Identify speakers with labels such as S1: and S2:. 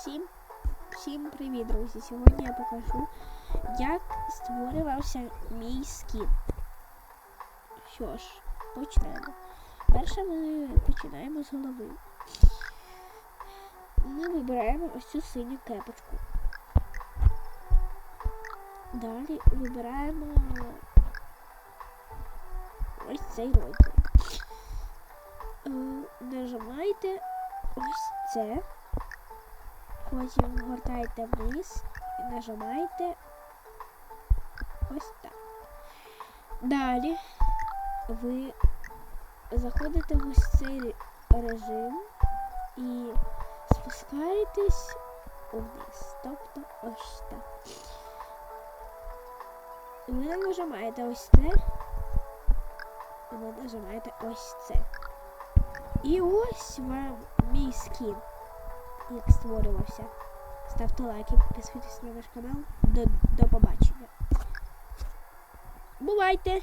S1: Всім, всім привіт, друзі! Сьогодні я покажу, як створювався мій скін. Що ж, почнемо. Перше ми починаємо з голови. Ми вибираємо ось цю синю кепочку. Далі вибираємо ось цей розділ. Е, Нажимайте ось це. Потім гортайте вниз і нажимаєте ось так. Далі ви заходите в ось цей режим і спускаєтесь вниз. Тобто ось так. Ви нажимаєте ось це. Ви нажимаєте ось це. І ось вам мій скін як створювався. Ставте лайки, підписуйтесь на наш канал. До, до побачення. Бувайте!